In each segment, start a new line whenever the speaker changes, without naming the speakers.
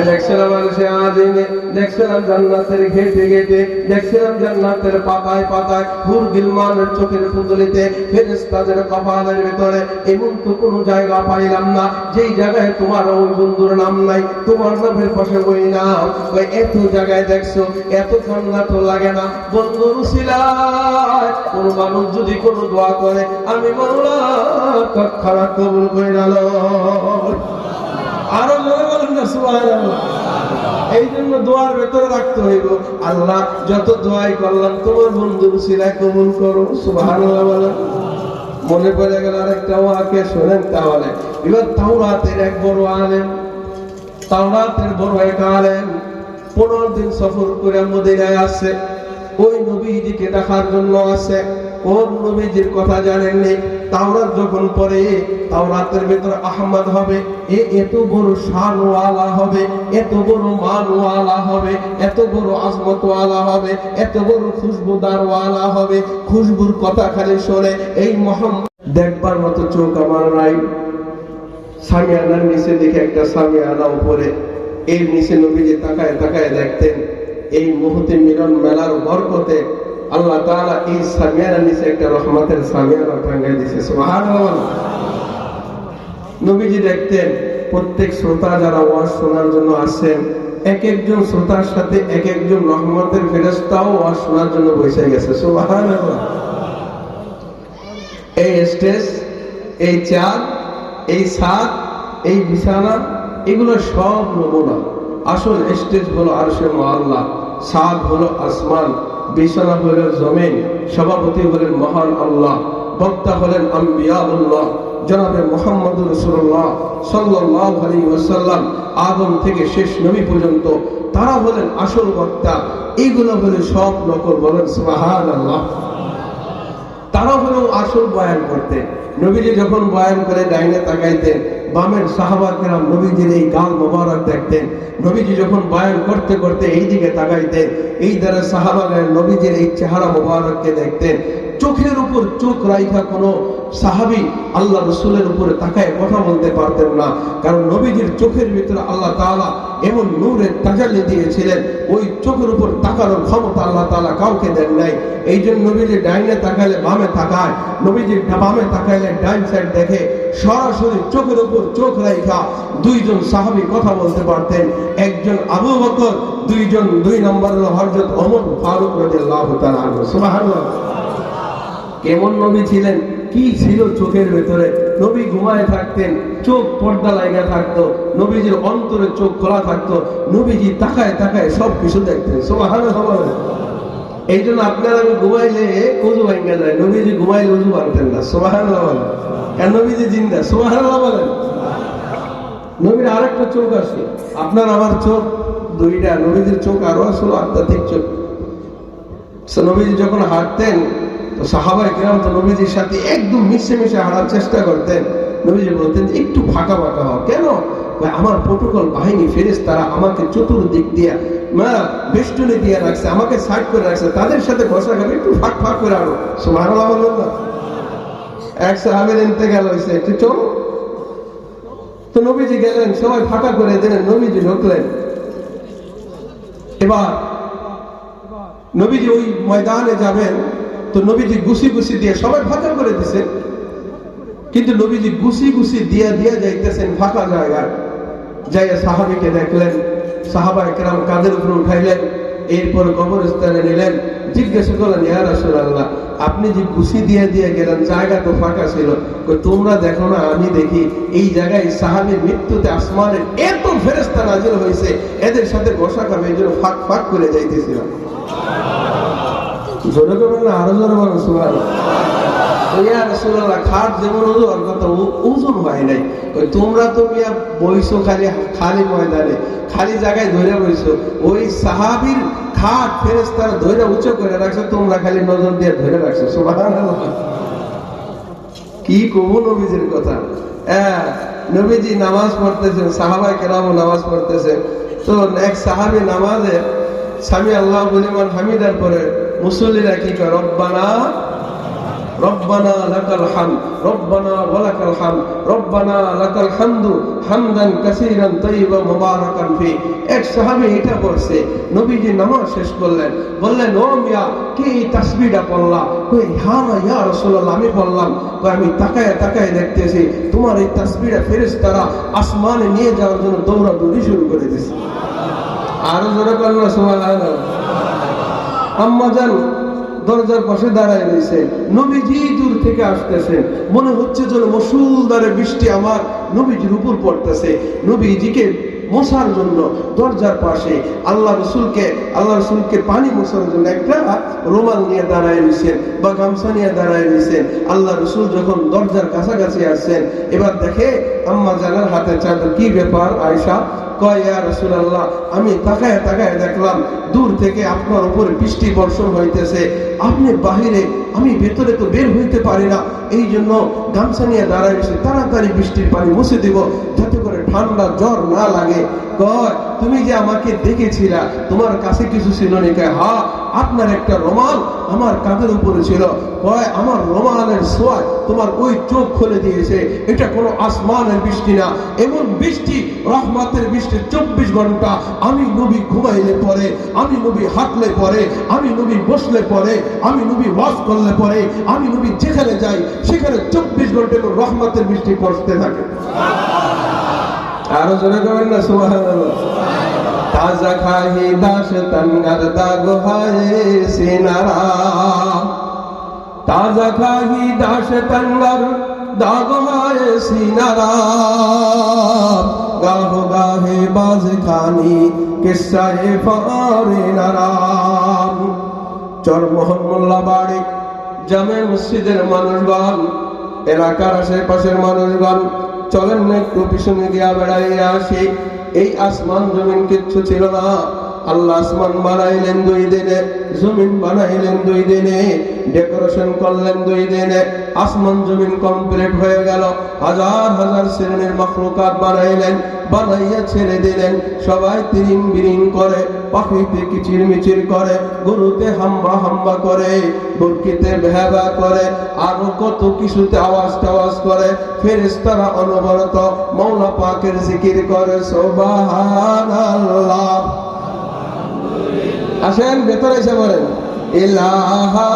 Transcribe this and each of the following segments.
আমি দেখছিলাম মানুষে আজিমে দেখছিলাম জান্নাতের ঘেটে ঘেটে, দেখছিলাম জান্নাতের পাতায় পাতায় হুর গিলমানের চোখের পুতুলিতে ফেরেস্তাদের কপালের ভেতরে এমন তো কোনো জায়গা পাইলাম না, যেই জায়গায় তোমার ওই বন্ধুর নাম নাই, তোমার নামের পাশে ওই নাম ওই এত জায়গায় দেখছ, এত ঠান্ডা তো লাগে না। বন্ধুর শিলায় কোন মানুষ যদি কোনো দোয়া করে, আমি মাওলা খারাপ কবুল করে গেল আরও জোরে বলেন না, সুবহানাল্লাহ। এই জন্য দোয়ার ভেতরে রাখতে হইব। আল্লাহ, যত দোয়াই করলাম, তোমার বন্ধুর সিলাই কবুল করো, সুবহানাল্লাহ বলেন মনে পড়ে গেল আরেকটা ওয়াকে, শোনেন তাহলে। এবার তাওরাতের এক বড় আলেম, তাওরাতের বড় এক আলেম পনেরো দিন সফর করে মদিনায় আসছে ওই নবীজিকে দেখার জন্য আসে কোন নবীজির কথা জানেননি? তাওরাত যখন পড়ে, তাওরাতের ভেতরে আহমদ হবে। এ এত বড় শানওয়ালা হবে, এত বড় মানওয়ালা হবে, এত বড় আজমতওয়ালা হবে, এত বড় খুশবুদারওয়ালা হবে। খুশবুর কথা খালি শোনে, এই মোহাম্মদ দেখবার মতো চোখ আমার নাই। সামিয়ানার নিচে দেখে একটা সামিয়ানা উপরে। এর নিচে নবীজি তাকায় তাকায় দেখতেন, এই মুহূর্তে মিলন মেলার বরকতে আল্লাহ তাআলা এই সামিয়ানার নিচে একটা রহমতের সামিয়ানা টাঙ্গাই দিয়েছে সুবহানাল্লাহ। নবীজি দেখতেন, প্রত্যেক শ্রোতা যারা ওয়াজ শোনার জন্য আসেন এক একজন শ্রোতার সাথে এক একজন রহমতের ফেরেশতাও ওয়াজ শোনার জন্য বসে গেছে, সুবহানাল্লাহ। এই স্টেজ, এই চাঁদ, এই সাত এই বিছানা, এগুলো সব নমুনা। আসল স্টেজ হলো আরশে মহল্লা সাদ হলো আসমান। বিছানা হলেন জমিন, সভাপতি হলেন মহান আল্লাহ, বক্তা হলেন আম্বিয়াউল্লাহ জনাবে মোহাম্মদ রসুল্লাহ সাল্লাহ আলী ওসাল্লাম আদম থেকে শেষ নবী পর্যন্ত, তারা হলেন আসল বক্তা। এইগুলো হলে সব নকল বলেন সাহান আল্লাহ তারা হলেও আসল বয়ান করতেন নবীজি যখন বয়ান করে ডাইনে তাকাইতেন, বামের সাহাবা কেরাম নবীজির এই গাল মোবারক দেখতেন। নবীজি যখন বয়ান করতে করতে এই দিকে তাকাইতেন, এই দ্বারা সাহাবাগের নবীজির এই চেহারা মোবারককে দেখতেন। চোখের উপর চোখ রাইখা কোনো সাহাবি আল্লাহ রসুলের উপরে তাকায় কথা বলতে পারতেন না। কারণ নবীজির চোখের ভিতরে আল্লাহ তাআলা এমন নূরের তাজাল্লি দিয়েছিলেন, ওই চোখের উপর তাকানোর ক্ষমতা আল্লাহ তাআলা কাউকে দেন নাই। এই জন্য নবীজি ডাইনে তাকাইলে বামে তাকায়, নবীজি বামে তাকাইলে ডাইন সাইড দেখে সরাসরি চোখের উপর চোখ রাইখা দুইজন সাহাবি কথা বলতে পারতেন। একজন আবু বকর, দুইজন দুই নম্বর হযরত ওমর ফারুক রাদিয়াল্লাহু তাআলা সুবহানাল্লাহ। কেমন নবী ছিলেন? কি ছিল চোখের ভেতরে? নবী ঘুমায় থাকতেন, চোখ পর্দা লাগা থাকতো, নবীজির অন্তরে চোখ খোলা থাকতো, নবীজি তাকায় তাকায় সব কিছু দেখতেন। সুবহানাল্লাহ এই জন্য আপনার আমি ঘুমাইলে উজু ভাঙ্গা যায়, নবীজি ঘুমাইলে উজু ভাঙতেন না। বলেন। কেন নবীজি জিন্দা? সুবহানাল্লাহ বলেন। নবীর আরেকটা চোখ আছে। আপনার আমার চোখ দুইটা, নবীজির চোখ আরও আসলো আধ্যাত্মিক চোখ। নবীজি যখন হাঁটতেন তো সাহাবাই কিরাম তো নবীজির সাথে একদম মিশে মিশে হাঁটার চেষ্টা করতেন। নবীজি বলতেন যে একটু ফাঁকা ফাঁকা হও। কেন? আমার প্রোটোকল বাহিনী ফেরেস তারা আমাকে চতুর্দিক দিয়া, মা, বেষ্টনী দিয়ে রাখছে, আমাকে সাইড করে রাখছে, তাদের সাথে বসা খাবে একটু ফাঁক ফাঁক করে আনো সুবহানাল্লাহ বললেন না? এক সাহাবের ইন্তেকাল হয়েছে একটু চলো। তো নবীজি গেলেন, সবাই ফাঁকা করে দিলেন, নবীজি ঢুকলেন। এবার নবীজি ওই ময়দানে যাবেন তো নবীজি গুছি গুছি দিয়ে সবাই ফাঁকা করে দিছেন কিন্তু নবীজি গুছি গুছি দিয়া দিয়া যাইতেছেন ফাঁকা জায়গায়। যাইয়া সাহাবিকে দেখলেন, সাহাবা একরাম কাদের উপরে উঠাইলেন, এরপর কবরস্থানে নিলেন। জিজ্ঞাসা করলেন, ইয়া রাসূলুল্লাহ, আপনি যে গুছি দিয়ে দিয়ে গেলেন, জায়গা তো ফাঁকা ছিল। তোমরা দেখো না, আমি দেখি এই জায়গায় সাহাবীর মৃত্যুতে আসমানের এত ফেরেশতা নাজিল হয়েছে এদের সাথে বসা খাবে এই জন্য ফাঁক ফাঁক করে যাইতেছিলাম। জোরে আরও কথা নাই। কই, তোমরা খালি খালি ময়দানে খালি জায়গায় ধরে বইছো। ওই খাট উঁচু করে রাখছো তোমরা খালি দিয়ে ধরে রাখছো সুবহানাল্লাহ। কি কথা। হ্যাঁ নবীজি নামাজ পড়তেছেন সাহাবাই কেরামও নামাজ পড়তেছে। তো এক সাহাবি নামাজে স্বামী আল্লাহ হামিদার পরে মুসল্লিরা কি করে রব্বানা বললেন কি এই হ্যাঁ আমি কই আমি তাকায় তাকায় দেখতেছি, তোমার এই তাসবিহটা ফেরেশতারা আসমানে নিয়ে যাওয়ার জন্য দৌড়াদৌড়ি শুরু করে দিয়েছে আরও জোরে করল সুবহানাল্লাহ। আম্মা যান দরজার পাশে দাঁড়ায় রয়েছে। নবীজি দূর থেকে আসতেছেন মনে হচ্ছে যেন মসুলদারে বৃষ্টি আমার নবীজির উপর পড়তেছে। নবীজিকে মশার জন্য দরজার পাশে আল্লাহ রসুলকে আল্লাহ রসুলকে পানি মশার জন্য একটা রুমাল নিয়ে দাঁড়ায় রয়েছেন বা গামছা নিয়ে দাঁড়ায় রয়েছেন আল্লাহ রসুল যখন দরজার কাছাকাছি আসছেন, এবার দেখে আম্মা জানার হাতে চাদর কি ব্যাপার আয়সা আমি তাকায় তাকায় দেখলাম, দূর থেকে আপনার উপরে বৃষ্টি বর্ষণ হইতেছে। আপনি বাহিরে, আমি ভেতরে তো বের হইতে পারি না। এই জন্য গামছা নিয়ে দাঁড়ায় তাড়াতাড়ি বৃষ্টির পানি মুছে দিব, যাতে ঠান্ডা জ্বর না লাগে। তুমি যে আমাকে দেখেছিলা, তোমার কাছে কিছু ছিল না? কয়, হা, আপনার একটা রোমাল আমার কাঁধের উপরে ছিল। কয়, আমার রোমালের সোয়ায় তোমার ওই চোখ খুলে দিয়েছে। এটা কোনো আসমানের বৃষ্টি না। এমন বৃষ্টি, রহমাতের বৃষ্টি, চব্বিশ ঘণ্টা আমি নবী ঘুমাইলে পরে, আমি নবী হাঁটলে পরে, আমি নবী বসলে পরে, আমি নবী ওয়াজ করলে পরে, আমি নবী যেখানে যাই, সেখানে চব্বিশ ঘণ্টা রহমাতের বৃষ্টি পড়তে থাকে। আরও জোরে করেন না, সুবহানাল্লাহ। তাজা খাহি দাস তঙ্গার দাগ হায় সিনারা। তাজা খাহি দাস তঙ্গার দাগ হায় সিনারা। গাহ গাহে বাজ খানি কিসায়ে ফারে নারাম চর মোহাম্মল্লা বাড়ি জামে মসজিদের মানুষগণ, এলাকার আশেপাশের মানুষগণ চলেন না একটু পিছনে গিয়া বেড়াইয়া আসি। এই আসমান জমিন কিচ্ছু ছিল না। আল্লাহ আসমান বানাইলেন দুই দিনে, জমিন বানাইলেন দুই দিনে, ডেকোরেশন করলেন দুই দিনে, আসমান জমিন কমপ্লিট হয়ে গেল। হাজার হাজার শ্রেণির মখলুকাত বানাইলেন, বানাইয়া ছেড়ে দিলেন। সবাই তিরিং বিরিং করে, পাখিতে কিচির মিচির করে, গরুতে হাম্বা হাম্বা করে, বুরকিতে ভেবা করে, আরও কত কিছুতে আওয়াজ টাওয়াজ করে। ফেরেশতারা অনবরত মৌলা পাকের জিকির করে, সুবহানাল্লাহ। আসেন ভেতরে এসে বলেন ইলাহা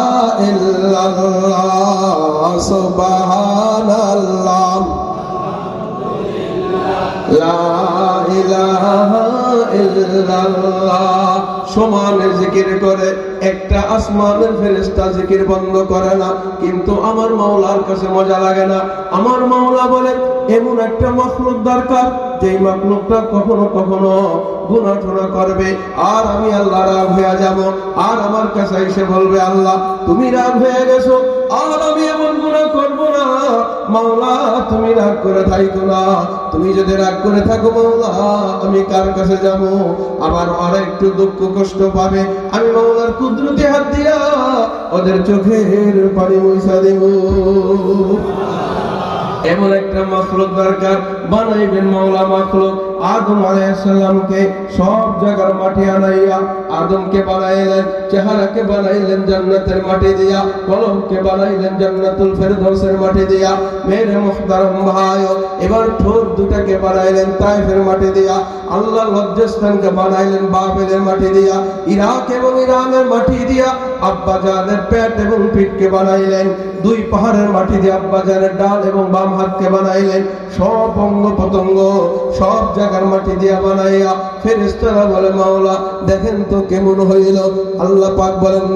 সমানের জিকির করে, একটা আসমানের ফেরেশতা জিকির বন্ধ করে না। কিন্তু আমার মাওলার কাছে মজা লাগে না। আমার মাওলা বলে, এমন একটা মখলুক দরকার, যেই মখলুকটা কখনো কখনো গুণাঠনা করবে। আর আমি আল্লাহ রাগ হয়ে যাব। আর আমার কাছে এসে বলবে, আল্লাহ, তুমি রাগ হয়ে গেছো আর আমি এমন গুণা করব না। মাওলা, তুমি রাগ করে না। তুমি যদি রাগ করে থাকো মাওলা, আমি কার কাছে যাব? আবার আর একটু দুঃখ কষ্ট পাবে। আমি মাওলার কুদরতি হাত দিয়া ওদের চোখের পানি মইসা দেব। এমন একটা মাখলুক দরকার। বানাইবেন মাওলা মাখলুক। আদম আলাইহিসসালামকে সব জায়গার মাটি আনাইয়া আদমকে বানাইলেন, চেহারাকে বানাইলেন জান্নাতের মাটি দিয়া, কলমকে বানাইলেন জান্নাতুল ফেরদৌসের মাটি দিয়া। মেরে মুহতারাম ভাই, এবার ঠোঁট দুটাকে বানাইলেন তাইফের মাটি দিয়া। আল্লাহ লজ্জাস্থানকে বানাইলেন বাবেলের মাটি দিয়া। ইরাক এবং ইরানের মাটি দিয়া আব্বা জানের পেট এবং পিঠকে বানাইলেন। দুই পাহাড়ের মাটি দিয়ে আব্বা জানের ডাল এবং বাম হাতকে বানাইলেন। সব অঙ্গ পতঙ্গ সব জায়গার মাটি দিয়া বানাইয়া ফেরেশতারা বলে, মাওলা, দেখেন তো কেমন হইল? আল্লাহ পাক বলেন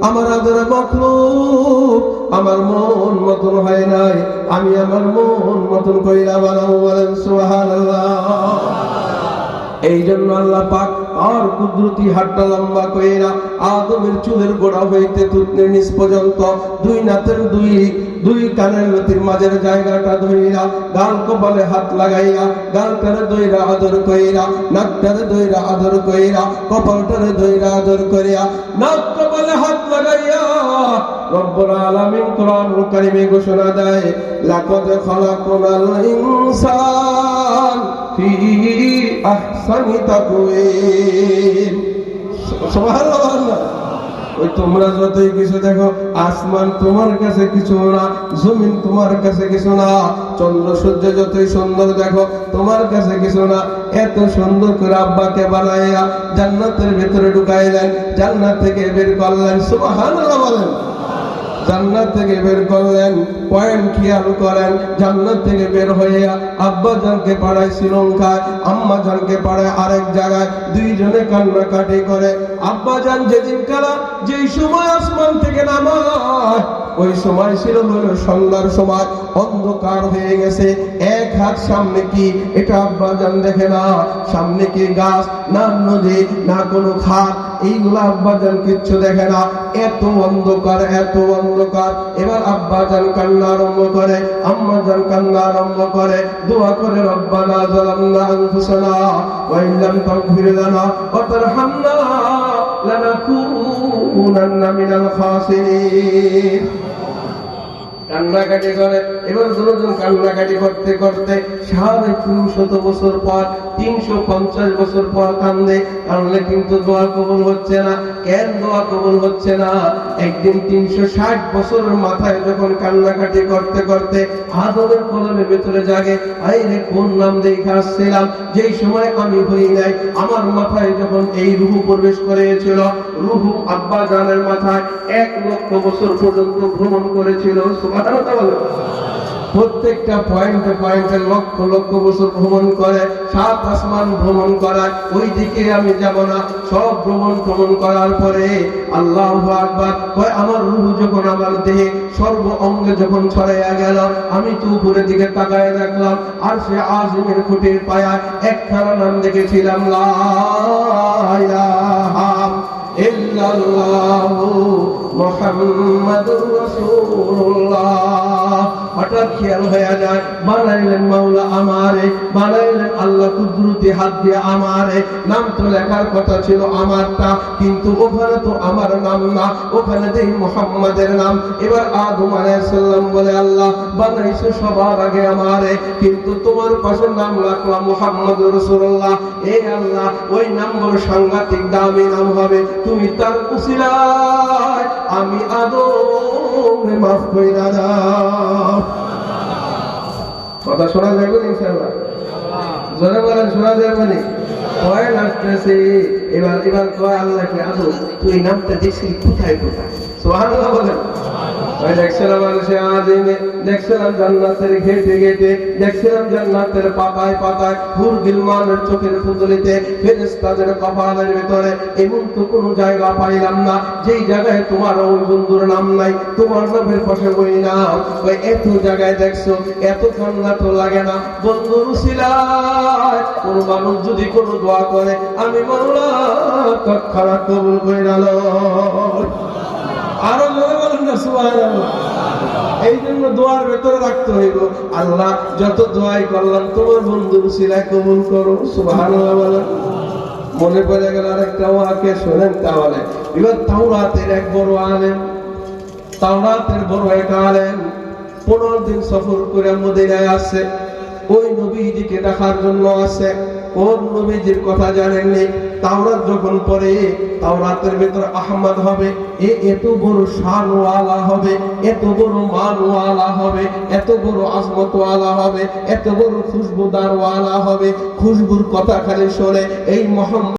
আমার আদর মাখলুক আমার মন মতন হয় নাই। আমি আমার মন মতন কইরা বানাবো বলেন সোহান এই জন্য আল্লাহ পাক আর কুদরতি হাতটা লম্বা কইরা আদমের চুলের গোড়া হইতে তুতনের নিচ পর্যন্ত দুই নাতের দুই দুই কানের লতির মাঝের জায়গাটা ধইরা গাল কপালে হাত লাগাইয়া গালটারে দইরা আদর কইরা, নাকটারে দইরা আদর কইরা, কপালটারে দইরা আদর কইরা, নাক কপালে হাত লাগাইয়া রব্বুল আলামিন কোরআনুল কারীমে ঘোষণা দেয়, লাকাদ খালাকনাল ইনসান ফি আহসানি তাকওয়িম। সুবহানাল্লাহ। ওই তোমরা যতই কিছু দেখো, আসমান তোমার কাছে কিছু না, জমিন তোমার কাছে কিছু না, চন্দ্র সূর্য যতই সুন্দর দেখো, তোমার কাছে কিছু না, এত সুন্দর করে আব্বাকে বানাইয়া জান্নাতের ভেতরে ঢুকাইলেন, জান্নাত থেকে বের করলেন, সুবহানাল্লাহ বলেন। জান্নাত থেকে বের করলেন পয়েন্ট খেয়াল করেন, জান্নাত থেকে বের হইয়া আব্বা জানকে পাড়ায় শ্রীলঙ্কায় আম্মা জানকে পাড়ায় আরেক জায়গায় দুইজনে কান্নাকাটি করে। আব্বা জান যেদিন কালা যেই সময় আসমান থেকে নামায়, ওই সময় ছিল হলো সন্ধ্যার সময়, অন্ধকার হয়ে গেছে। এক হাত সামনে কি? এটা আব্বা জান দেখে না। সামনে কি গাছ? না নদী, না কোনো খাত এইগুলো আব্বা জান কিচ্ছু দেখে না। এত অন্ধকার এত অন্ধকার। এবার আব্বা জান কান্না আরম্ভ করে, আম্মা জান কান্না আরম্ভ করে। দোয়া করে, রব্বানা জালামনা আনফুসানা ওয়া ইল্লাম তাগফির লানা ওয়া তারহামনা লানাকুনান্না মিনাল খাসিরিন। কান্নাকাটি করে। এবার কান্নাকাটি করতে করতে বছর পর, তিনশো পঞ্চাশ বছর পর কান্দে। কিন্তু দোয়া কবুল হচ্ছে না, কেন দোয়া কবুল হচ্ছে না? একদিন তিনশো ষাট মাথায় যখন কান্নাকাটি করতে করতে আদমের ভেতরে জাগে কোন নাম দেখে আসছিলাম? যেই সময় আমি হই নাই, আমার মাথায় যখন এই রুহু প্রবেশ করেছিল, রুহু আব্বা জানের মাথায় এক লক্ষ বছর পর্যন্ত ভ্রমণ করেছিল। বলো। প্রত্যেকটা পয়েন্টে পয়েন্টে লক্ষ লক্ষ বছর ভ্রমণ করে, সাত আসমান ভ্রমণ করায় ওই দিকে আমি যাব না, সব ভ্রমণ ভ্রমণ করার পরে আল্লাহ আকবার আমার রুহ যখন আমার দেহে সর্ব অঙ্গে যখন ছড়াইয়া গেল, আমি তো উপরের দিকে তাকায় দেখলাম, আর সে আজিমের খুঁটির পায়া একখানা নাম দেখেছিলাম ইল্লাল্লাহু মুহাম্মাদুর রাসূলুল্লাহ। হঠাৎ খেয়াল হয়ে যায়, বানাইলেন মাওলা আমারে, বানাইলেন আল্লাহ কুদরতি হাত দিয়ে আমারে। নাম তো লেখার কথা ছিল আমারটা, কিন্তু ওখানে তো আমার নাম না, ওখানে দেই মোহাম্মদের নাম। এবার আদম আলাইহিসসালাম বলে, আল্লাহ, বানাইছো সবার আগে আমারে, কিন্তু তোমার পাশে নাম রাখলাম মোহাম্মদ রাসূলুল্লাহ। এই আল্লাহ, ওই নাম বড় সাংঘাতিক দামি নাম হবে। তুমি তার উসিলায়, আমি আদম মাফ করি দাও কথা শোনা যাবে না ইনশাআল্লাহ? জোরে বলেন, শোনা যাবে না কয় নাচতেছে এবার এবার কয় আল্লাহকে আদো তুই নামটা দেখছিলি কোথায় কোথায়? সোহান বলেন। ওই দেখছিলাম মানুষে আদিনে দেখছিলাম জান্নাতের ঘেটে ঘেটে দেখছিলাম জান্নাতের পাতায় পাতায় হুর গিলমানের চোখের পুতুলিতে ফেরেশতাদের কপালের ভিতরে এমন তো কোনো জায়গা পাইলাম না, যেই জায়গায় তোমার ওই বন্ধুর নাম নাই, তোমার নামের পাশে ওই নাম ওই এত জায়গায় দেখছ, এত কান্না তো লাগে না। বন্ধুর উসিলায় কোন মানুষ যদি কোনো দোয়া করে, আমি মাওলা তৎক্ষণাৎ কবুল করে আরও না এই জন্য দোয়ার ভেতরে রাখতে হইব। আল্লাহ, যত দোয়াই করলাম, তোমার বন্ধুর সিলাই কবুল করো বলেন মনে পড়ে গেল আরেকটা ওয়াকে, শোনেন তাহলে। এবার তাওরাতের এক বড় আলেম, তাওরাতের বড় এক আলেম, পনেরো দিন সফর করে মদিনায় আসছে। ওই নবীজিকে দেখার জন্য আসে। কোন নবীজির কথা জানেননি? তাওরাত যখন পড়ে, তাওরাতের ভেতর আহমদ হবে। এ এত বড় শানওয়ালা হবে, এত বড় মানওয়ালা হবে, এত বড় আজমতওয়ালা হবে, এত বড় খুশবুদারওয়ালা হবে। খুশবুর কথা খালি শোনে, এই মোহাম্মদ